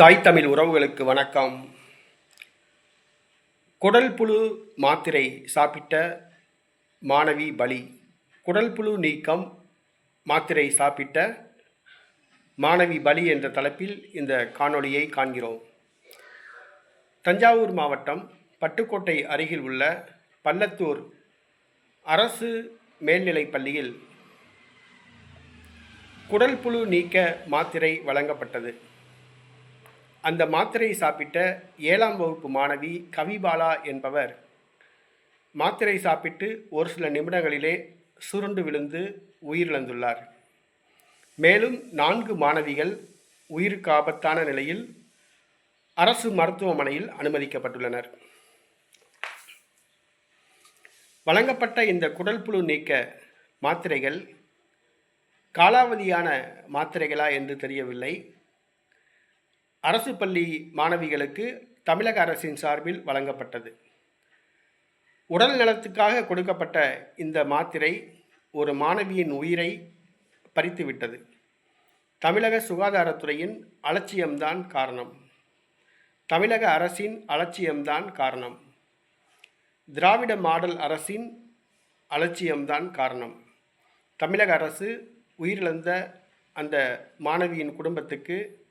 தாய் தமிழ் உறவுகளுக்கு வணக்கம். குடல் புழு மாத்திரை சாப்பிட்ட மாணவி பலி. குடல் புழு நீக்கம் மாத்திரை சாப்பிட்ட மாணவி பலி என்ற தலைப்பில் இந்த காணொளியை காண்கிறோம். தஞ்சாவூர் மாவட்டம் பட்டுக்கோட்டை அருகில் உள்ள பள்ளத்தூர் அரசு மேல்நிலைப் பள்ளியில் குடல் புழு நீக்க மாத்திரை வழங்கப்பட்டது. அந்த மாத்திரையை சாப்பிட்ட ஏழாம் வகுப்பு மாணவி கவிபாலா என்பவர் மாத்திரை சாப்பிட்டு ஒரு சில நிமிடங்களிலே சுருண்டு விழுந்து உயிரிழந்துள்ளார். மேலும் நான்கு மாணவிகள் உயிருக்கு ஆபத்தான நிலையில் அரசு மருத்துவமனையில் அனுமதிக்கப்பட்டுள்ளனர். வழங்கப்பட்ட இந்த குடல் புழு நீக்க மாத்திரைகள் காலாவதியான மாத்திரைகளா என்று தெரியவில்லை. அரசு பள்ளி மாணவிகளுக்கு தமிழக அரசின் சார்பில் வழங்கப்பட்டது. உடல் நலத்துக்காக கொடுக்கப்பட்ட இந்த மாத்திரை ஒரு மாணவியின் உயிரை பறித்துவிட்டது. தமிழக சுகாதாரத்துறையின் அலட்சியம்தான் காரணம். தமிழக அரசின் அலட்சியம்தான் காரணம். திராவிட மாடல் அரசின் அலட்சியம்தான் காரணம். தமிழக அரசு உயிரிழந்த அந்த மாணவியின் குடும்பத்துக்கு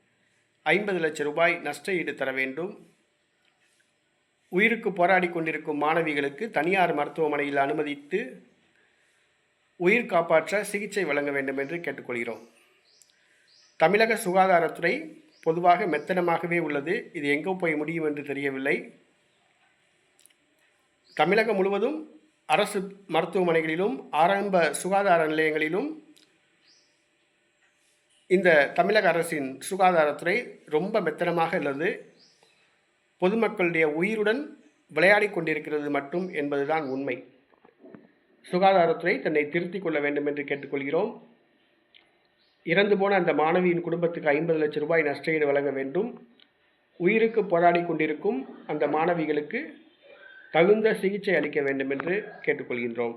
ஐம்பது லட்சம் ரூபாய் நஷ்ட ஈடு தர வேண்டும். உயிருக்கு போராடி கொண்டிருக்கும் மாணவிகளுக்கு தனியார் மருத்துவமனையில் அனுமதித்து உயிர் காப்பாற்ற சிகிச்சை வழங்க வேண்டும் என்று கேட்டுக்கொள்கிறோம். தமிழக சுகாதாரத்துறை பொதுவாக மெத்தனமாகவே உள்ளது. இது எங்கே போய் முடியும் என்று தெரியவில்லை. தமிழகம் முழுவதும் அரசு மருத்துவமனைகளிலும் ஆரம்ப சுகாதார நிலையங்களிலும் இந்த தமிழக அரசின் சுகாதாரத்துறை ரொம்ப மெத்தனமாக இருந்தது பொதுமக்களுடைய உயிருடன் விளையாடி கொண்டிருக்கிறது மட்டும் என்பதுதான் உண்மை. சுகாதாரத்துறை தன்னை திருத்திக் கொள்ள வேண்டும் என்று கேட்டுக்கொள்கிறோம். இறந்து போன அந்த மாணவியின் குடும்பத்துக்கு ஐம்பது லட்சம் ரூபாய் நஷ்டஈடு வழங்க வேண்டும். உயிருக்கு போராடி கொண்டிருக்கும் அந்த மாணவிகளுக்கு தகுந்த சிகிச்சை அளிக்க வேண்டும் என்று கேட்டுக்கொள்கின்றோம்.